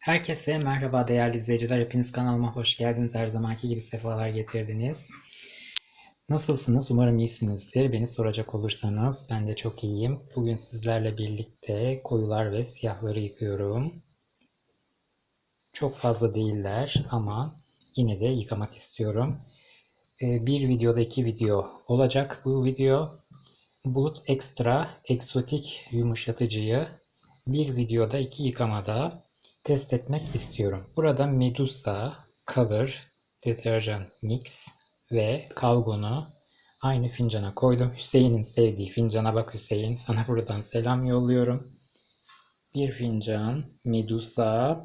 Herkese merhaba değerli izleyiciler. Hepiniz kanalıma hoş geldiniz. Her zamanki gibi sefalar getirdiniz. Nasılsınız? Umarım iyisinizdir. Beni soracak olursanız ben de çok iyiyim. Bugün sizlerle birlikte koyular ve siyahları yıkıyorum. Çok fazla değiller ama yine de yıkamak istiyorum. Ee, Bir videoda iki video olacak bu video. Bulut Extra egzotik yumuşatıcıyı bir videoda iki yıkamada test etmek istiyorum. Burada Medusa Color Deterjan Mix ve Kalgon'u aynı fincana koydum. Hüseyin'in sevdiği fincana bak Hüseyin. Sana buradan selam yolluyorum. Bir fincan Medusa.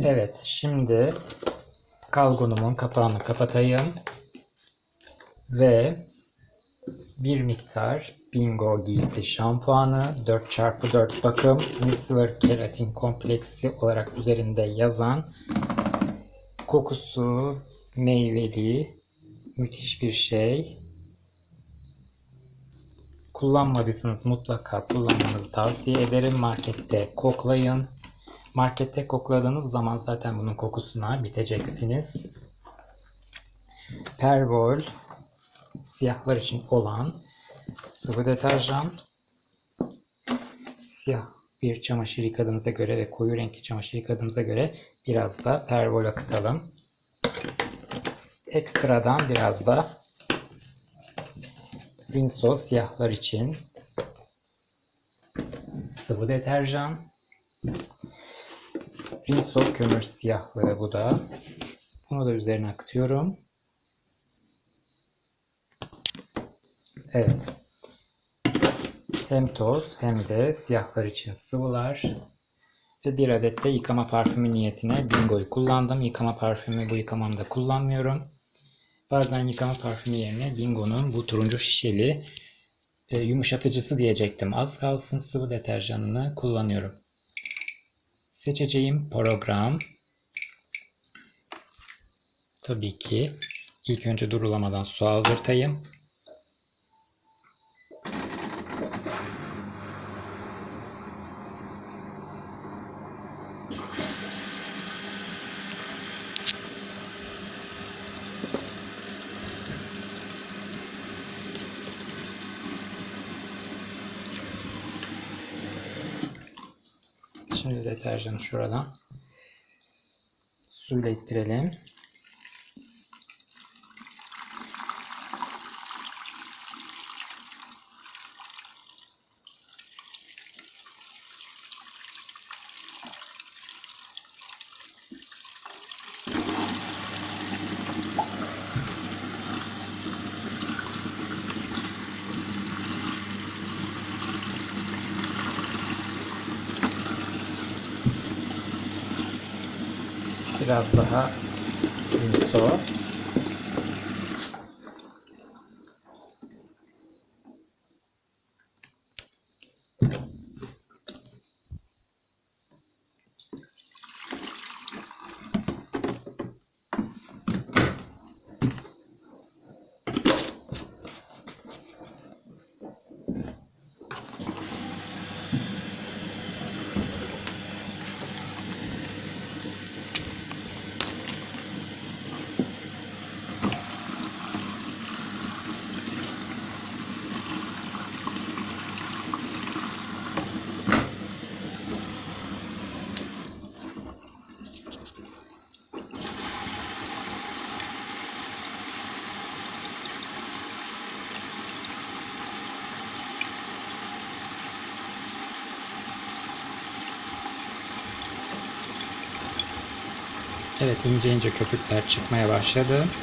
Evet şimdi Kalgon'umun kapağını kapatayım. Ve bir miktar Bingo giysi şampuanı 4x4 bakım micellar keratin kompleksi olarak üzerinde yazan kokusu meyveli müthiş bir şey. Kullanmadıysanız mutlaka kullanmanızı tavsiye ederim. Markette koklayın. Markette kokladığınız zaman zaten bunun kokusuna biteceksiniz. Pervol siyahlar için olan sıvı deterjan siyah bir çamaşır yıkadığımıza göre ve koyu renkli çamaşır yıkadığımıza göre biraz da pervol akıtalım. Ekstradan biraz da Rinso siyahlar için sıvı deterjan Rinso kömür siyahlığı bu da. Bunu da üzerine akıtıyorum. Evet. Hem toz hem de siyahlar için sıvılar. Ve bir adet de yıkama parfümü niyetine Bingo'yu kullandım. Yıkama parfümü bu yıkamamda kullanmıyorum. Bazen yıkama parfümü yerine Bingo'nun bu turuncu şişeli e, yumuşatıcısı diyecektim. Az kalsın sıvı deterjanını kullanıyorum. Seçeceğim program tabii ki ilk önce durulamadan su aldırtayım. Deterjanı şuradan suyla ittirelim. Biraz daha Rinso. Evet ince ince köpükler çıkmaya başladı.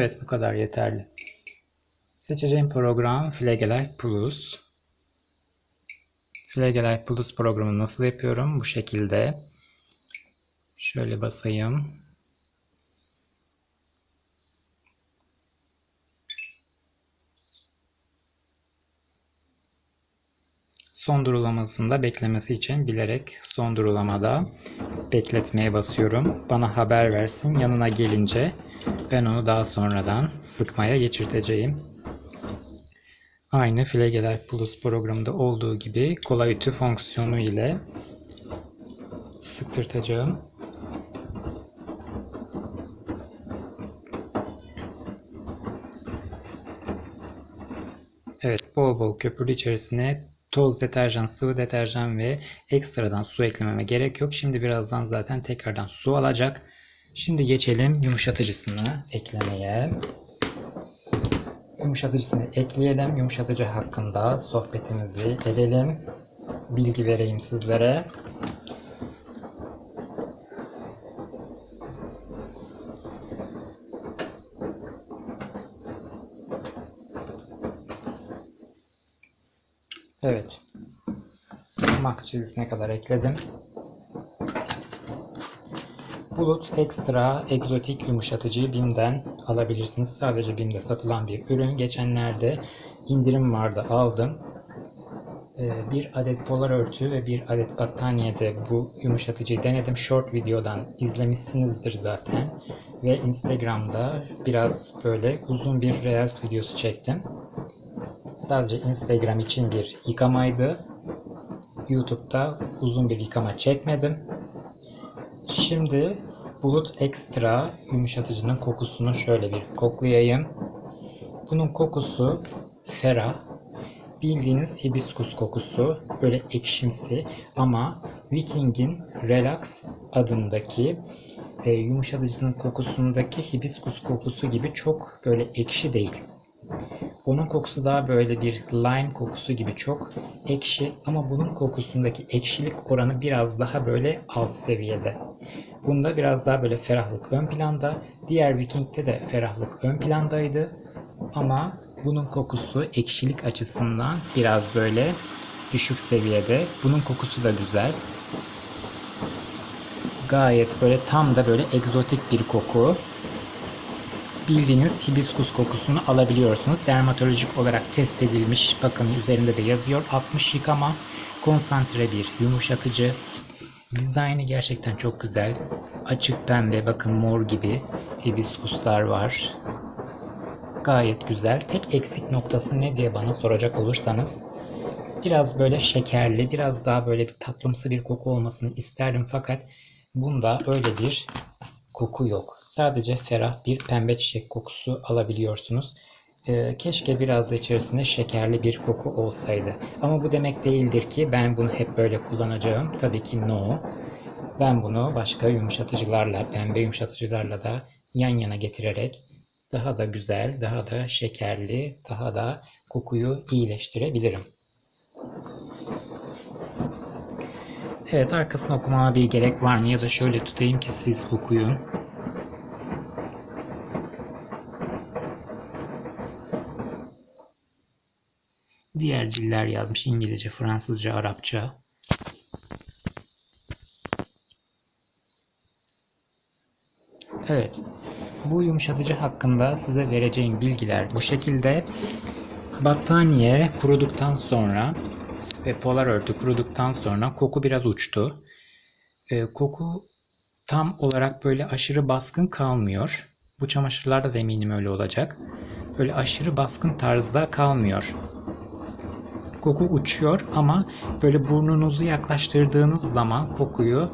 Evet bu kadar yeterli. Seçeceğim program Flegeler Plus. Flagelife Plus programını nasıl yapıyorum? Bu şekilde. Şöyle basayım. Son durulamasında beklemesi için bilerek son durulamada bekletmeye basıyorum. Bana haber versin. Yanına gelince ben onu daha sonradan sıkmaya geçirteceğim. Aynı Flagelife Plus programında olduğu gibi kolay ütü fonksiyonu ile sıktırtacağım. Evet, bol bol köpürdü içerisine toz deterjan, sıvı deterjan ve ekstradan su eklememe gerek yok. Şimdi birazdan zaten tekrardan su alacak. Şimdi geçelim yumuşatıcısını eklemeye. Yumuşatıcısını ekleyelim. Yumuşatıcı hakkında sohbetimizi edelim. Bilgi vereyim sizlere. Evet. Max çizgisine kadar ekledim. Bulut Extra egzotik yumuşatıcıyı BİM'den alabilirsiniz. Sadece BİM'de satılan bir ürün. Geçenlerde indirim vardı aldım. Ee, Bir adet polar örtü ve bir adet battaniyede bu yumuşatıcıyı denedim. Short videodan izlemişsinizdir zaten. Ve Instagram'da biraz böyle uzun bir Reels videosu çektim. Sadece Instagram için bir yıkamaydı. YouTube'da uzun bir yıkama çekmedim. Şimdi Bulut Extra yumuşatıcının kokusunu şöyle bir koklayayım. Bunun kokusu ferah. Bildiğiniz hibiskus kokusu. Böyle ekşimsi ama Viking'in Relax adındaki e, yumuşatıcısının kokusundaki hibiskus kokusu gibi çok böyle ekşi değil. Onun kokusu daha böyle bir lime kokusu gibi çok ekşi ama bunun kokusundaki ekşilik oranı biraz daha böyle alt seviyede. Bunda biraz daha böyle ferahlık ön planda. Diğer Viking'de de ferahlık ön plandaydı. Ama bunun kokusu ekşilik açısından biraz böyle düşük seviyede. Bunun kokusu da güzel. Gayet böyle tam da böyle egzotik bir koku bildiğiniz hibiskus kokusunu alabiliyorsunuz. Dermatolojik olarak test edilmiş. Bakın üzerinde de yazıyor. 60 yıkama. Konsantre bir yumuşatıcı. Dizaynı gerçekten çok güzel. Açık pembe bakın mor gibi hibiskuslar var. Gayet güzel. Tek eksik noktası ne diye bana soracak olursanız biraz böyle şekerli, biraz daha böyle bir tatlımsı bir koku olmasını isterdim fakat bunda öyle bir koku yok. Sadece ferah bir pembe çiçek kokusu alabiliyorsunuz. Ee, keşke biraz da içerisinde şekerli bir koku olsaydı. Ama bu demek değildir ki ben bunu hep böyle kullanacağım. Tabii ki no. Ben bunu başka yumuşatıcılarla, pembe yumuşatıcılarla da yan yana getirerek daha da güzel, daha da şekerli, daha da kokuyu iyileştirebilirim. Evet arkasını okumama bir gerek var mı ya da şöyle tutayım ki siz okuyun. Diğer diller yazmış İngilizce, Fransızca, Arapça. Evet. Bu yumuşatıcı hakkında size vereceğim bilgiler bu şekilde. Battaniye kuruduktan sonra ve polar örtü kuruduktan sonra koku biraz uçtu. Ee, koku tam olarak böyle aşırı baskın kalmıyor. Bu çamaşırlarda da eminim öyle olacak. Böyle aşırı baskın tarzda kalmıyor. Koku uçuyor ama böyle burnunuzu yaklaştırdığınız zaman kokuyu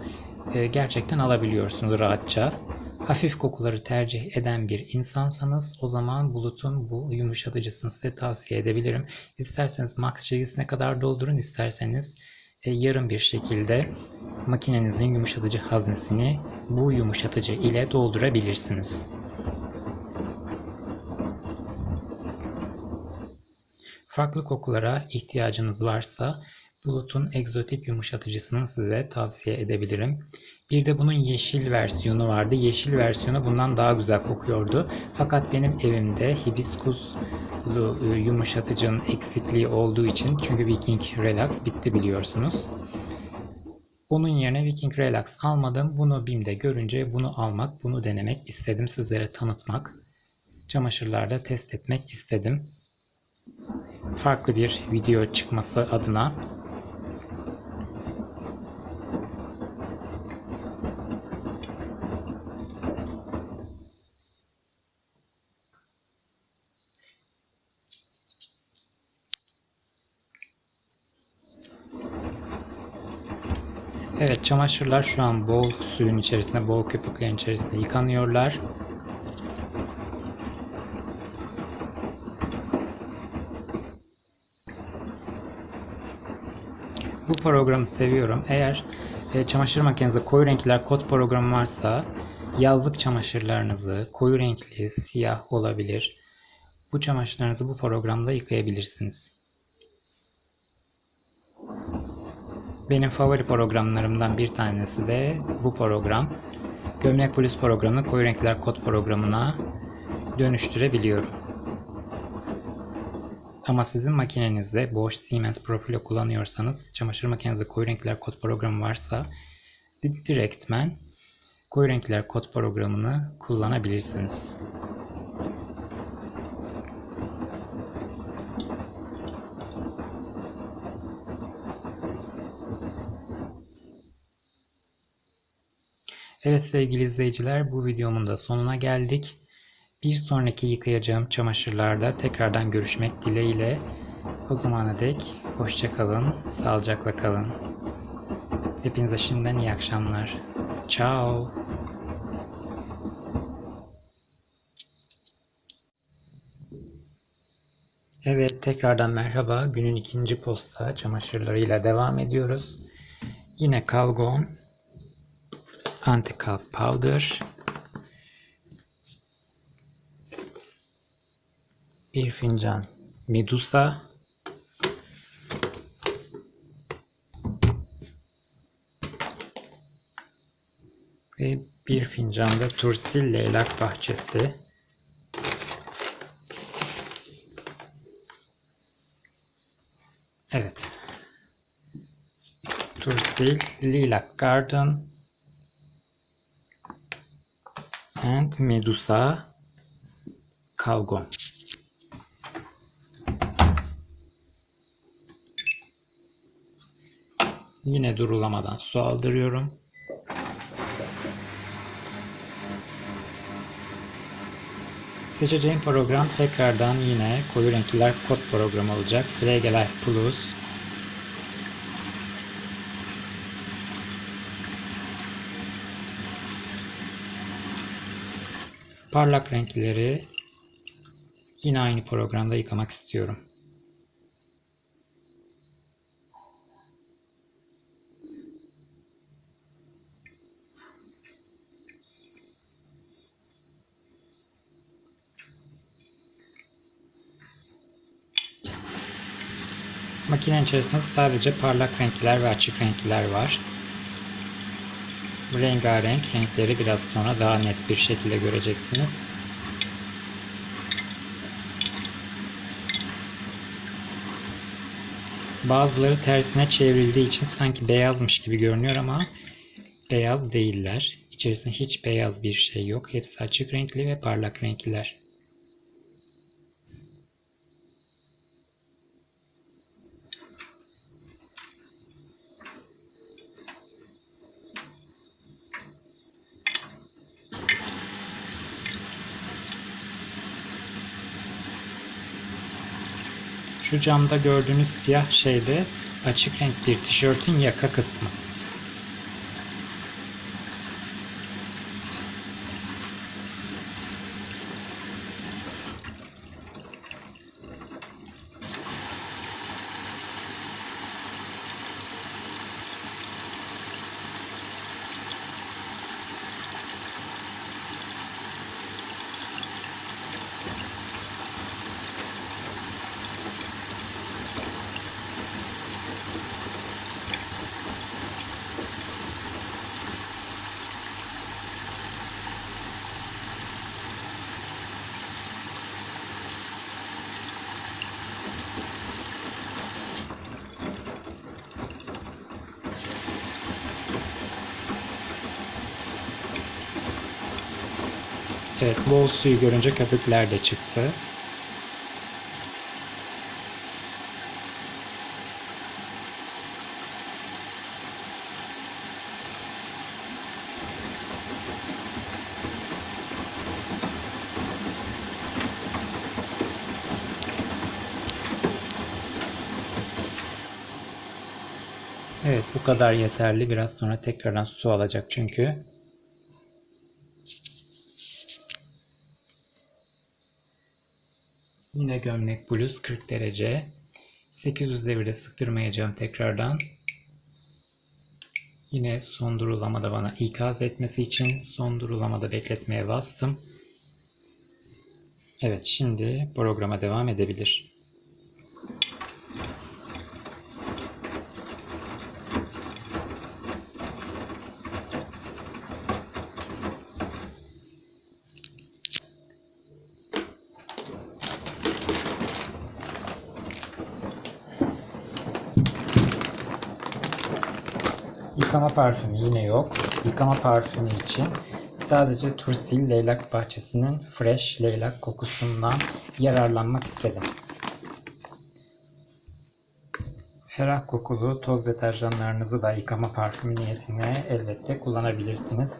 e, gerçekten alabiliyorsunuz rahatça. Hafif kokuları tercih eden bir insansanız o zaman Bulut'un bu yumuşatıcısını size tavsiye edebilirim. İsterseniz max çizgisine kadar doldurun, isterseniz e, yarım bir şekilde makinenizin yumuşatıcı haznesini bu yumuşatıcı ile doldurabilirsiniz. Farklı kokulara ihtiyacınız varsa Bulut'un egzotik yumuşatıcısını size tavsiye edebilirim. Bir de bunun yeşil versiyonu vardı. Yeşil versiyonu bundan daha güzel kokuyordu. Fakat benim evimde hibiskuslu e, yumuşatıcının eksikliği olduğu için çünkü Viking Relax bitti biliyorsunuz. Onun yerine Viking Relax almadım. Bunu BİM'de görünce bunu almak, bunu denemek istedim. Sizlere tanıtmak. Çamaşırlarda test etmek istedim. Farklı bir video çıkması adına Evet çamaşırlar şu an bol suyun içerisinde, bol köpüklerin içerisinde yıkanıyorlar. Bu programı seviyorum. Eğer e, çamaşır makinenizde koyu renkler kod programı varsa yazlık çamaşırlarınızı koyu renkli, siyah olabilir. Bu çamaşırlarınızı bu programda yıkayabilirsiniz. Benim favori programlarımdan bir tanesi de bu program. Gömlek Polis programını koyu renkler kod programına dönüştürebiliyorum. Ama sizin makinenizde Bosch Siemens Profilo kullanıyorsanız, çamaşır makinenizde koyu renkler kod programı varsa direktmen koyu renkler kod programını kullanabilirsiniz. Evet sevgili izleyiciler bu videomun da sonuna geldik. Bir sonraki yıkayacağım çamaşırlarda tekrardan görüşmek dileğiyle. O zamana dek hoşçakalın, sağlıcakla kalın. Hepinize şimdiden iyi akşamlar. Ciao. Evet tekrardan merhaba. Günün ikinci posta çamaşırlarıyla devam ediyoruz. Yine Calgon Anti-Calc Powder bir fincan Medusa. Ve bir fincan da Tursil Leylak Bahçesi. Evet. Tursil Lilac Garden. And Medusa. Calgon Yine durulamadan su aldırıyorum. Seçeceğim program tekrardan yine koyu renkliler kod programı olacak. Flegeler Plus. Parlak renkleri yine aynı programda yıkamak istiyorum. Makinenin içerisinde sadece parlak renkler ve açık renkler var. Bu rengarenk renkleri biraz sonra daha net bir şekilde göreceksiniz. Bazıları tersine çevrildiği için sanki beyazmış gibi görünüyor ama beyaz değiller. İçerisinde hiç beyaz bir şey yok. Hepsi açık renkli ve parlak renkliler. Şu camda gördüğünüz siyah şey de açık renk bir tişörtün yaka kısmı. Evet, bol suyu görünce köpükler de çıktı. Evet, bu kadar yeterli. Biraz sonra tekrardan su alacak çünkü. Yine gömlek bluz 40 derece. 800 devirde sıktırmayacağım tekrardan. Yine son durulamada bana ikaz etmesi için son durulamada bekletmeye bastım. Evet şimdi programa devam edebilir. Yıkama parfümü yine yok. Yıkama parfümü için sadece Tursil Leylak Bahçesi'nin fresh leylak kokusundan yararlanmak istedim. Ferah kokulu toz deterjanlarınızı da yıkama parfümü niyetine elbette kullanabilirsiniz.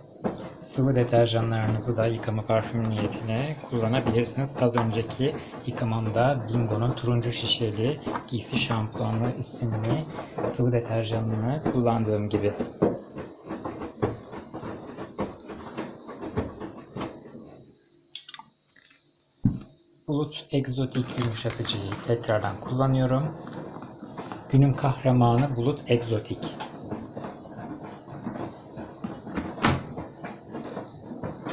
Sıvı deterjanlarınızı da yıkama parfümü niyetine kullanabilirsiniz. Az önceki yıkamamda Bingo'nun turuncu şişeli giysi şampuanı isimli sıvı deterjanını kullandığım gibi. Bulut egzotik yumuşatıcıyı tekrardan kullanıyorum. Günün kahramanı Bulut Egzotik.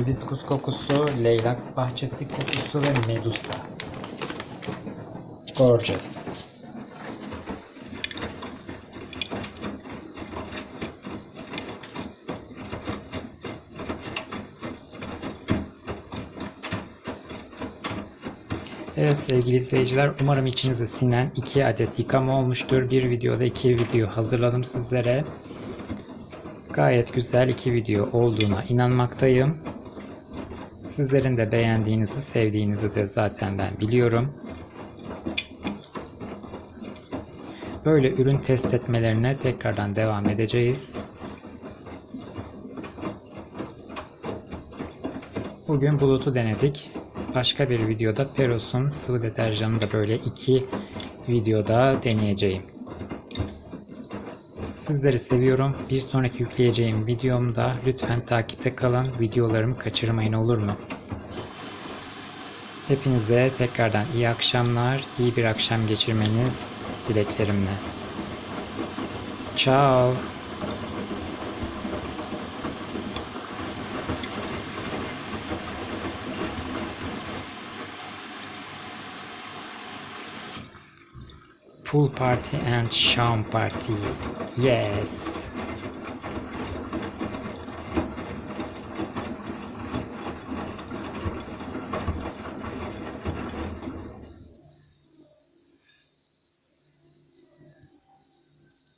Hibiskus kokusu, leylak bahçesi kokusu ve medusa. Gorgeous. Evet sevgili izleyiciler umarım içinize sinen 2 adet yıkama olmuştur. Bir videoda 2 video hazırladım sizlere. Gayet güzel 2 video olduğuna inanmaktayım. Sizlerin de beğendiğinizi, sevdiğinizi de zaten ben biliyorum. Böyle ürün test etmelerine tekrardan devam edeceğiz. Bugün bulutu denedik. Başka bir videoda Peros'un sıvı deterjanını da böyle iki videoda deneyeceğim. Sizleri seviyorum. Bir sonraki yükleyeceğim videomda lütfen takipte kalın. Videolarımı kaçırmayın olur mu? Hepinize tekrardan iyi akşamlar, iyi bir akşam geçirmeniz dileklerimle. Ciao. Pool party and sham party. Yes.